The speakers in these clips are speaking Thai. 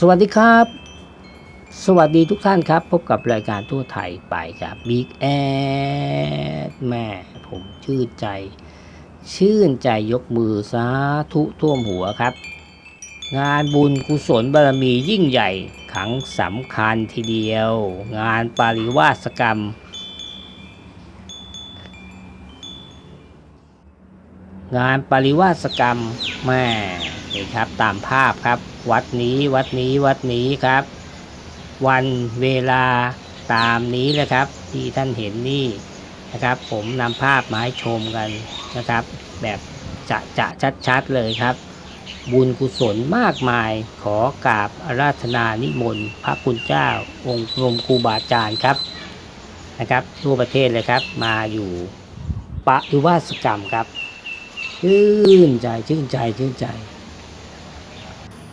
สวัสดีครับ สวัสดีทุกท่านครับ พบกับรายการทั่วไทยไปครับบิ๊กแอดแม่ผมชื่นใจ ชื่นใจยกมือสาธุท่วมหัวครับ งานบุญกุศลบารมียิ่งใหญ่ครั้งสำคัญทีเดียว งานปาริวาสกรรมงานปริวาสกรรมแม่ นี่ครับตามภาพครับ วัดนี้วัดนี้วัดนี้ครับ วันเวลาตามนี้เลยครับ ที่ท่านเห็นนี่นะครับ ผมนำภาพมาให้ชมกันนะครับ แบบจะจะชัดๆเลยครับ บุญกุศลมากมายขอกราบอาราธนานิมนต์พระคุณเจ้า องค์รมครูบาอาจารย์ครับนะครับทั่วประเทศเลยครับ มาอยู่ปริวาสกรรมครับชื่นใจชื่นใจชื่นใจ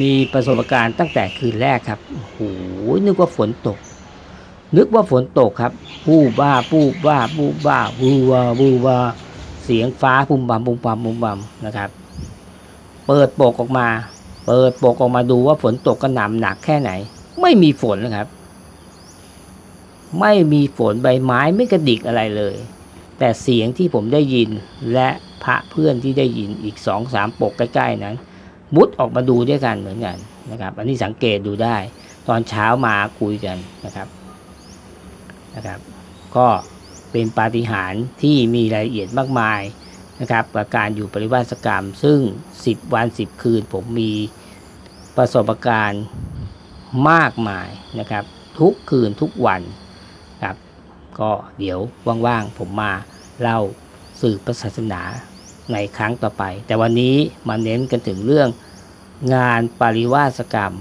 มีประสบการณ์ตั้งแต่คืนแรกครับโอ้โหนึกว่าฝนตก นึกว่าฝนตกครับปู้บ้าปู้บ้าปู้บ้าบูวาบูวาเสียงฟ้าปุ่มบัมปุ่มบัมปุ่มบัมนะครับ เปิดปกออกมา เปิดปกออกมาดูว่าฝนตกกระหน่ำหนักแค่ไหน ไม่มีฝนนะครับ ไม่มีฝนใบไม้ไม่กระดิกอะไรเลย แต่เสียงที่ผมได้ยินและพระเพื่อนที่ได้ยินอีกสองสามปกใกล้ๆนั้น มุดออกมาดูด้วยกันเหมือนกันนะครับ อันนี้สังเกตดูได้ ตอนเช้ามาคุยกันนะครับนะครับ ก็เป็นปาฏิหาริย์ที่มีรายละเอียดมากมายนะครับกับการอยู่ปริวาสกรรม ซึ่ง 10 วัน 10 คืน ผมมีประสบการณ์มากมายนะครับ ทุกคืนทุกวันครับ ก็เดี๋ยวว่างๆผมมาเล่าสื่อพระศาสนา ในครั้งต่อไป แต่วันนี้มาเน้นกันถึงเรื่องงานปริวาสกรรม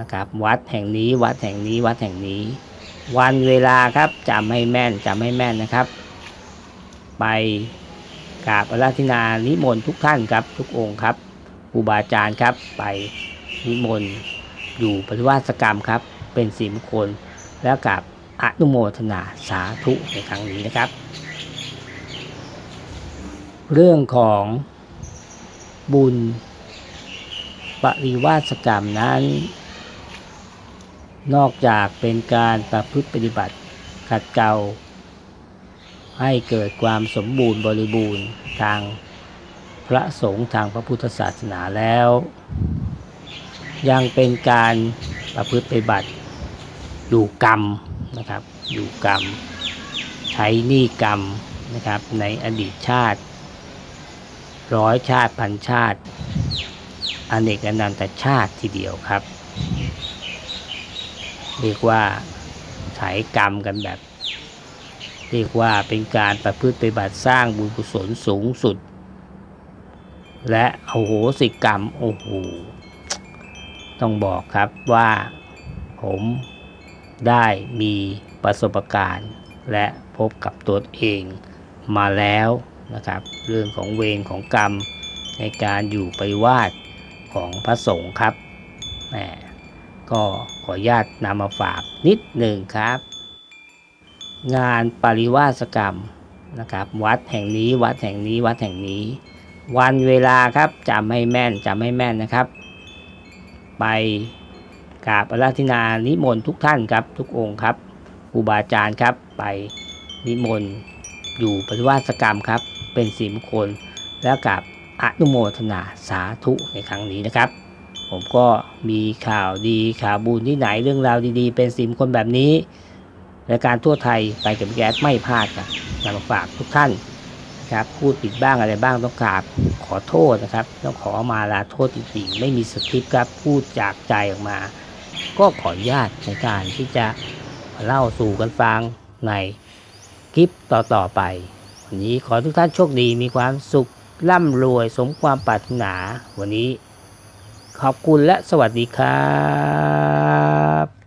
นะครับ วัดแห่งนี้วัดแห่งนี้วัดแห่งนี้ วันเวลาครับจำให้แม่นจำให้แม่นนะครับ ไปกราบอาราธนานิมนต์ทุกท่านครับทุกองค์ครับครูบาอาจารย์ครับ ไปนิมนต์อยู่ปริวาสกรรมครับ เป็นสีมงคลแล้วกับอนุโมทนาสาธุในครั้งนี้นะครับ เรื่องของบุญปริวาสกรรมนั้น นอกจากเป็นการประพฤติปฏิบัติขัดเกลาให้เกิดความสมบูรณ์บริบูรณ์ทางพระสงฆ์ทางพระพุทธศาสนาแล้ว ยังเป็นการประพฤติปฏิบัติอยู่กรรมนะครับอยู่กรรม ใช้หนี้กรรมนะครับในอดีตชาติ ร้อยชาติพันชาติอเนกอนันตชาติทีเดียวครับ เรียกว่าใช้กรรมกันแบบ เรียกว่าเป็นการประพฤติปฏิบัติสร้างบุญกุศลสูงสุด และโอโหสิกรรมโอ้โหต้องบอกครับว่าผมได้มีประสบการณ์และพบกับตัวเองมาแล้ว นะครับ เรื่องของเวรของกรรมในการอยู่ไปวาสของพระสงฆ์ครับแหมก็ขออนุญาตนำมาฝากนิดหนึ่งครับ งานปริวาสกรรมนะครับ วัดแห่งนี้วัดแห่งนี้วัดแห่งนี้ วันเวลาครับจำให้แม่นจำให้แม่นนะครับ ไปกราบอาราธนานิมนต์ทุกท่านครับทุกองค์ครับครูบาอาจารย์ครับไปนิมนต์อยู่ปฏิวาสกรรมครับ เป็นสีมงคล แล้วกับอนุโมทนาสาธุในครั้งนี้นะครับ ผมก็มีข่าวดีข่าวบุญที่ไหนเรื่องราวดีๆ เป็นสีมงคลแบบนี้รายการทั่วไทยไปกับแก๊สไม่พลาดครับนำมาฝากทุกท่านนะครับพูดผิดบ้างอะไรบ้างต้องกราบขอโทษนะครับต้องขอมาลาโทษจริงๆไม่มีสคริปต์ครับพูดจากใจออกมา ก็ขออนุญาตในการที่จะเล่าสู่กันฟังในคลิปต่อๆไป นี้ขอทุกท่านโชคดีมีความสุขร่ำรวยสมความปรารถนา วันนี้ขอบคุณและสวัสดีครับ